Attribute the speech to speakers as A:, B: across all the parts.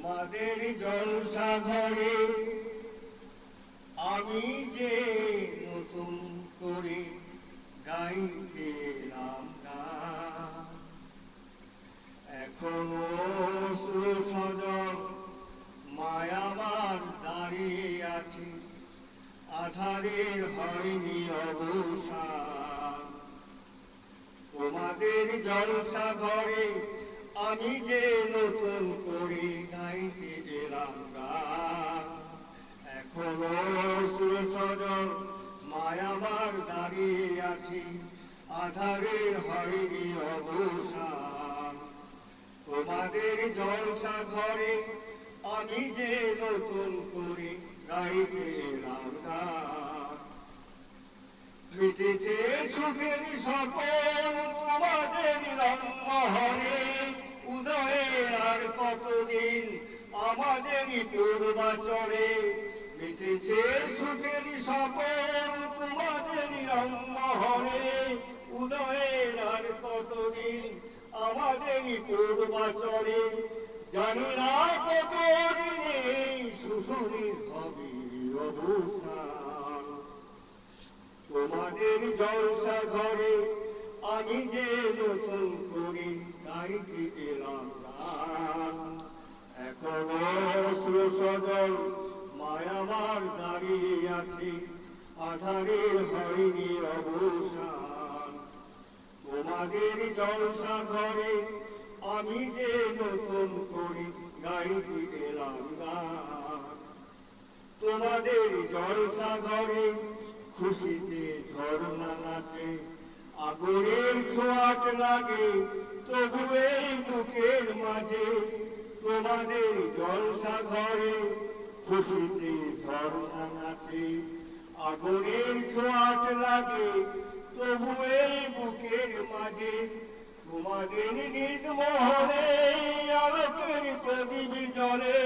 A: তোমাদের জলসা ঘরে আমি যে নতুন করে গাইছিলাম এখনও সুসজন মায়াবার দাঁড়িয়ে আছে, আধারের হয়নি অবসান। তোমাদের জলসা ঘরে আমি যে নতুন করে গাইতে গেলাম গান এখনও সুসজন মায়াবার দাঁড়িয়ে আছি, আধারের হয়নি অবসান। তোমাদের জলসা ঘরে আমি যে নতুন করে গাইতে এলাম গান সুখের সপন তোমাদের রঙ্গহরে উদয়ের আর কতদিন আমাদেরই পূর্বাচরে মিটেছে সুখের সপন তোমাদেরই রঙ্গহরে। উদয়ের আর কতদিন আমাদেরই পূর্বাচরে জানি না কতদিনে সুশুনির হবে তোমাদের জলসা ঘরে আমি যে নতুন করে গাইতে গেলাম গান এখনও শ্রোসদল মায়াবার দাঁড়িয়ে আছে। আধারের হয়নি অবসান। তোমাদের জলসা ঘরে আমি যে নতুন করে গাইতে গেলাম তোমাদের জলসা ঘরে খুশিতে ঝর্ণা নাচে। আগুনের ছোঁয়াট লাগে, তবু এই বুকের মাঝে। তোমাদের জলসা ঘরে খুশিতে ঝর্ণা নাচে আগুনের ছোঁয়াট লাগে, তবু এই বুকের মাঝে। তোমাদের নিদ মোহরে আলোকের প্রদীপ জলে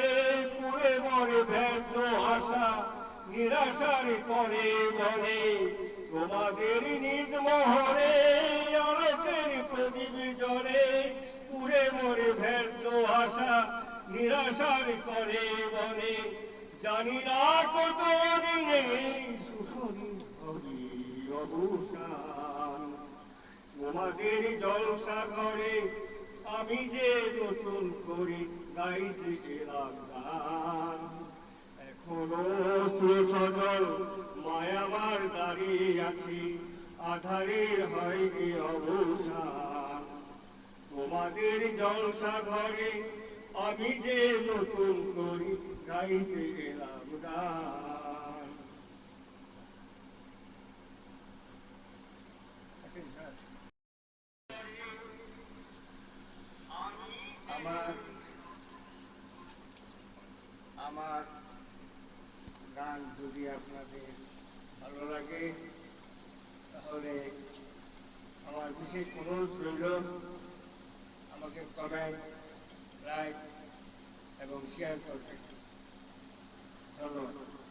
A: পুরে মরে ব্যর্থ আশা নিরাশার করে বলে। তোমাদের নিদ মোহরে আলোকের প্রদীপ জলে পুরে মরে ব্যর্থ আশা নিরাশার করে বলে। জানি না কত দিনে তোমাদের জলসা ঘরে আমি যে নতুন করে গাইতে গেলাম এখনও সুসজল মায়াবার দাঁড়িয়ে আছি, আধারের হয়নি অবসান। তোমাদের জলসা ঘরে আমি যে নতুন করে গাইতে গেলাম আমার আমার গান যদি আপনাদের ভালো লাগে, তাহলে আমার বিশেষ অনুরোধ রইল, আমাকে কমেন্ট লাইক এবং শেয়ার করবেন ধন্যবাদ।